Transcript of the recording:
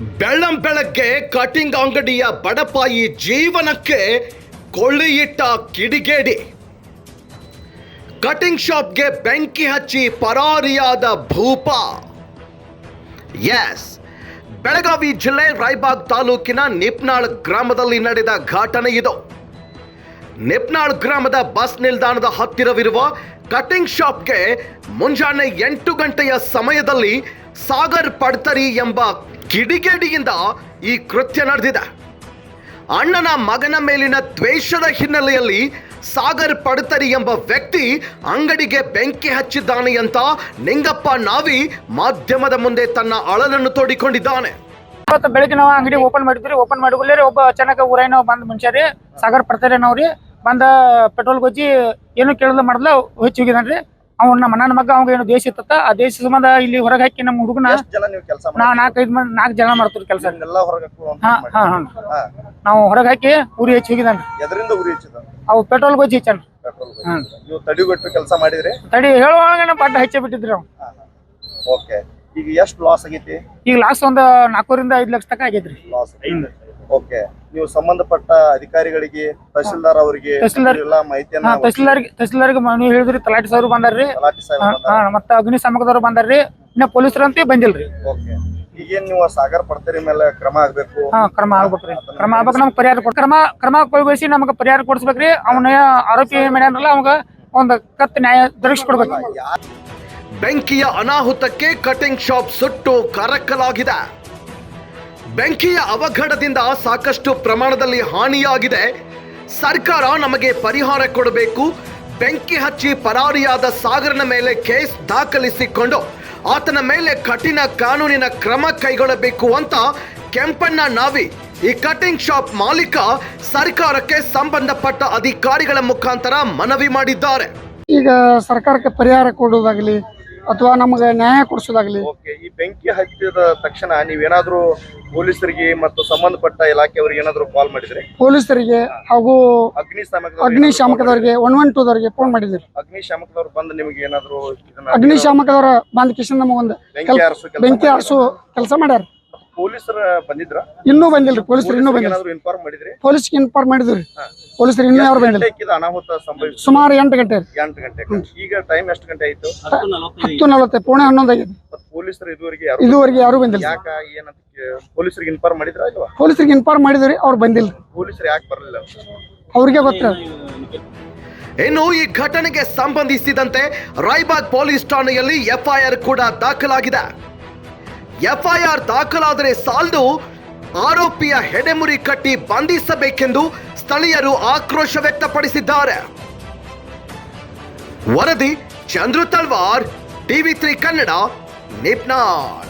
ಬೆಳ್ಳಂ ಬೆಳಗ್ಗೆ ಕಟಿಂಗ್ ಅಂಗಡಿಯ ಬಡಪಾಯಿ ಜೀವನಕ್ಕೆ ಕೊಳ್ಳಿಯಿಟ್ಟ ಕಿಡಿಗೇಡಿ. ಕಟಿಂಗ್ ಶಾಪ್ಗೆ ಬೆಂಕಿ ಹಚ್ಚಿ ಪರಾರಿಯಾದ ಭೂಪ. ಎಸ್, ಬೆಳಗಾವಿ ಜಿಲ್ಲೆ ರಾಯ್ಬಾಗ್ ತಾಲೂಕಿನ ನಿಪ್ನಾಳ್ ಗ್ರಾಮದಲ್ಲಿ ನಡೆದ ಘಟನೆ ಇದು. ನಿಪ್ನಾಳ್ ಗ್ರಾಮದ ಬಸ್ ನಿಲ್ದಾಣದ ಹತ್ತಿರವಿರುವ ಕಟಿಂಗ್ ಶಾಪ್ಗೆ ಮುಂಜಾನೆ ಎಂಟು ಗಂಟೆಯ ಸಮಯದಲ್ಲಿ ಸಾಗರ್ ಪಡ್ತರಿ ಎಂಬ ಕಿಡಿಗೇಡಿಯಿಂದ ಈ ಕೃತ್ಯ ನಡೆದಿದೆ. ಅಣ್ಣನ ಮಗನ ಮೇಲಿನ ದ್ವೇಷದ ಹಿನ್ನೆಲೆಯಲ್ಲಿ ಸಾಗರ್ ಪಡ್ತರಿ ಎಂಬ ವ್ಯಕ್ತಿ ಅಂಗಡಿಗೆ ಬೆಂಕಿ ಹಚ್ಚಿದ್ದಾನೆ ಅಂತ ನಿಂಗಪ್ಪ ನಾವಿ ಮಾಧ್ಯಮದ ಮುಂದೆ ತನ್ನ ಅಳಲನ್ನು ತೋಡಿಕೊಂಡಿದ್ದಾನೆ. ಇವತ್ತು ಬೆಳಿಗ್ಗೆ ನಾವು ಅಂಗಡಿ ಓಪನ್ ಮಾಡಿದ್ರಿ ಓಪನ್ ಮಾಡಿದ್ಮೇಲೆ ಒಬ್ಬ ಅಚಾನಕ ಬಂದ್ ಮುಂಚೆ ರೀ. ಸಾಗರ್ ಪಡ್ತಾರೇನವ್ರಿ ಬಂದ ಪೆಟ್ರೋಲ್ ಗೊಜ್ಜಿ ಏನು ಕೇಳದ ಮಾಡಲ್ಲ, ಹೆಚ್ಚು ಹೋಗಿದಾನ್ರಿ ಅವ್ನ ನಮ್ಮ ಅಣ್ಣನ ಮಗ ಅವಾಗ ಏನು ದೇಶ ಇತ್ತ ಆ ದೇಶ ಸಂಬಂಧ ಇಲ್ಲಿ ಹೊರಗೆ ಹಾಕಿ ನಮ್ಮ ಹುಡುಗನ ಎಷ್ಟ್ ಜನ ನೀವು ಕೆಲಸ ನಾ ನಾಲ್ಕೈದು ಮಂದಿ ನಾಲ್ಕು ಜನ ಮಾಡ್ತೀವಿ ಕೆಲಸ. ಎಲ್ಲ ಹೊರಗೆ ಹಾ. ಹಾ ಹಾ. ಹಾ. ನಾವು ಹೊರಗೆ ಹಾಕಿ ಉರಿ ಹೆಚ್ಚು ಹೋಗಿದಾನ್ರಿ ಎದರಿಂದ ಉರಿ ಹಚ್ಚಿದ ಅವು ಪೆಟ್ರೋಲ್ ಗೊಜ್ಜಿ ಹೆಚ್ಚಾನ. ಪೆಟ್ರೋಲ್ ಹ್ಮ್. ನೀವು ತಡಿಗೊಟ್ಟು ಕೆಲಸ ಮಾಡಿದ್ರಿ? ತಡಿ ಹೇಳುವಾಗ ಪಟ್ಟ ಹೆಚ್ಚೆ ಬಿಟ್ಟಿದ್ರಿ ನಾವು ಓಕೆ. ಈಗ ಎಷ್ಟು ಲಾಸ್ ಆಗೈತಿ? ಈಗ ಲಾಸ್ಟ್ ಒಂದು ನಾಲ್ಕೂರಿಂದ ಐದು ಲಕ್ಷ ತನಕ ಆಗೈತ್ರಿ. Loss okay. ನೀವು ಸಂಬಂಧಪಟ್ಟ ಅಧಿಕಾರಿಗಳಿಗೆ ತಹಶೀಲ್ದಾರ್ ಅವರಿಗೆ ತಹಶೀಲ್ದಾರ್- ಎಲ್ಲ ಮಾಹಿತಿಯನ್ನ ಹಾ ತಹಸೀಲ್ದಾರ್ಗೆ ತಹಸೀಲ್ದಾರ್ಗೆ ನೀವು ಹೇಳಿದ್ರಿ ತಲಾಟಿ ಸಾವಿರ ಬಂದಾರ್ರಿ. ತಲಾಟಿ ಸಾಹೇಬ್ ಹಾ, ಹಾ, ಮತ್ತ ಅಗ್ನಿ ಶಾಮಕದವ್ರು ಬಂದಾರ್ರಿ. ಇನ್ನ ಪೊಲೀಸರಂತೂ ಬಂದಿಲ್ರಿ. ಓಕೆ. ಈಗೇನ್ ನೀವು ಸಾಗರ್ ಪಡ್ತೀರಿ ಮೇಲೆ ಕ್ರಮ ಆಗ್ಬೇಕು? ಹಾ ಕ್ರಮ ಆಗ್ಬೇಕ್ರಿ. ಕ್ರಮ ಆಗ್ಬೇಕು ನಮ್ಗೆ ಪರಿಹಾರ ಕೊಡ್ ಕ್ರಮ ಕ್ರಮ ಕೈಗೊಳಿಸಿ ನಮ್ಗೆ ಪರಿಹಾರ ಕೊಡಿಸ್ಬೇಕ್ರಿ. ಅವನ ಆರೋಪಿ ಮಾಡ್ಯಾನಲ್ಲ ಅವಾಗ ಒಂದು ಕತ್ ನ್ಯಾಯ ದೊರಕಿಸ್ಕೊಡ್ಬೇಕು. ಬೆಂಕಿಯ ಅನಾಹುತಕ್ಕೆ ಕಟಿಂಗ್ ಶಾಪ್ ಸುಟ್ಟು ಕರಕಲಾಗಿದೆ. ಬೆಂಕಿಯ ಅವಘಡದಿಂದ ಸಾಕಷ್ಟು ಪ್ರಮಾಣದಲ್ಲಿ ಹಾನಿಯಾಗಿದೆ. ಸರ್ಕಾರ ನಮಗೆ ಪರಿಹಾರ ಕೊಡಬೇಕು. ಬೆಂಕಿ ಹಚ್ಚಿ ಪರಾರಿಯಾದ ಸಾಗರನ ಮೇಲೆ ಕೇಸ್ ದಾಖಲಿಸಿಕೊಂಡು ಆತನ ಮೇಲೆ ಕಠಿಣ ಕಾನೂನಿನ ಕ್ರಮ ಕೈಗೊಳ್ಳಬೇಕು ಅಂತ ಕೆಂಪಣ್ಣ ನಾವಿ, ಈ ಕಟಿಂಗ್ ಶಾಪ್ ಮಾಲೀಕ ಸರ್ಕಾರಕ್ಕೆ ಸಂಬಂಧಪಟ್ಟ ಅಧಿಕಾರಿಗಳ ಮುಖಾಂತರ ಮನವಿ ಮಾಡಿದ್ದಾರೆ. ಈಗ ಸರ್ಕಾರಕ್ಕೆ ಪರಿಹಾರ ಕೊಡೋದಾಗ್ಲಿ ಅಥವಾ ನಮಗೆ ನ್ಯಾಯ ಕೊಡಿಸೋದಾಗ್ಲಿ. ಓಕೆ ಈ ಬೆಂಕಿ ಹಚ್ಚಿದ ತಕ್ಷಣ ನೀವೇನಾದ್ರೂ ಪೊಲೀಸರಿಗೆ ಮತ್ತು ಸಂಬಂಧಪಟ್ಟ ಇಲಾಖೆಯವರಿಗೆ ಏನಾದ್ರು ಕಾಲ್ ಮಾಡಿದ್ರಿ? ಪೊಲೀಸರಿಗೆ ಹಾಗೂ ಅಗ್ನಿಶಾಮಕ ಅಗ್ನಿಶಾಮಕದವರಿಗೆ ಒನ್ ಒನ್ ಟೂದವರಿಗೆ ಫೋನ್ ಮಾಡಿದ್ರಿ ಅಗ್ನಿಶಾಮಕದವ್ರು ಬಂದು ನಿಮಗೆ ಏನಾದ್ರು ಇದನ್ನ ಅಗ್ನಿಶಾಮಕದವರ ಬಂದ ಕಿಶನ್ ನಮಗೊಂದು ಒಂದು ಬೆಂಕಿ ಆರಿಸೋ ಕೆಲ್ಸ ಬೆಂಕಿ ಆರಿಸೋ ಕೆಲಸ ಮಾಡ್ಯಾರ. ಪೊಲೀಸರ ಬಂದಿದ್ರ? ಇನ್ನೂ ಬಂದಿಲ್ರಿ ಪೊಲೀಸರು ಇನ್ನೂ ಬಂದಿಲ್ಲ ಏನಾದ್ರು ಇನ್ಫಾರ್ಮ್ ಮಾಡಿದ್ರಿ? ಪೊಲೀಸ್ಗೆ ಇನ್ಫಾರ್ಮ್ ಮಾಡಿದ್ರಿ ಪೊಲೀಸರು ಇನ್ನೂ ಯಾರು ಬಂದಿಲ್ಲ. ಅನಾಹುತ ಸಂಭವಿಸಿತು ಸುಮಾರು ಎಂಟು ಗಂಟೆ ರೀ. ಎಂಟು ಗಂಟೆ ಈಗ ಟೈಮ್ ಎಷ್ಟು ಗಂಟೆ ಆಯ್ತು? ಹತ್ತು ನಲವತ್ತು ಪೌಣೆ ಹನ್ನೊಂದು ಆಗಿದೆ ಮತ್ತೆ ಪೊಲೀಸರು ಇದುವರೆಗೆ ಯಾರು ಇದುವರೆಗೆ ಯಾರು ಬಂದಿಲ್ಲ. ಯಾಕ ಏನಂತ ಕೇ- ಪೊಲೀಸರಿಗೆ ಇನ್ಫಾರ್ಮ್ ಮಾಡಿದ್ರ ಪೊಲೀಸರಿಗೆ ಇನ್ಫಾರ್ಮ್ ಮಾಡಿದ್ರಿ ಅವ್ರು ಬಂದಿಲ್ಲ. ಪೊಲೀಸರು ಯಾಕೆ ಬರಲಿಲ್ಲ ಅವ್ರಿಗೆ ಗೊತ್ತ ಇನ್ನು ಈ ಘಟನೆಗೆ ಸಂಬಂಧಿಸಿದಂತೆ ರಾಯ್ಬಾಗ್ ಪೊಲೀಸ್ ಠಾಣೆಯಲ್ಲಿ ಎಫ್ಐಆರ್ ಕೂಡ ದಾಖಲಾಗಿದೆ. ಎಫ್ಐಆರ್ ದಾಖಲಾದರೆ ಸಾಲದು ಆರೋಪಿಯ ಹೆಡೆಮುರಿ ಕಟ್ಟಿ ಬಂಧಿಸಬೇಕೆಂದು ಸ್ಥಳೀಯರು ಆಕ್ರೋಶ ವ್ಯಕ್ತಪಡಿಸಿದ್ದಾರೆ. ವರದಿ ಚಂದ್ರು ತಲ್ವಾರ್ ಟಿವಿ ತ್ರೀ ಕನ್ನಡ ನಿಪ್ನಾಳ್.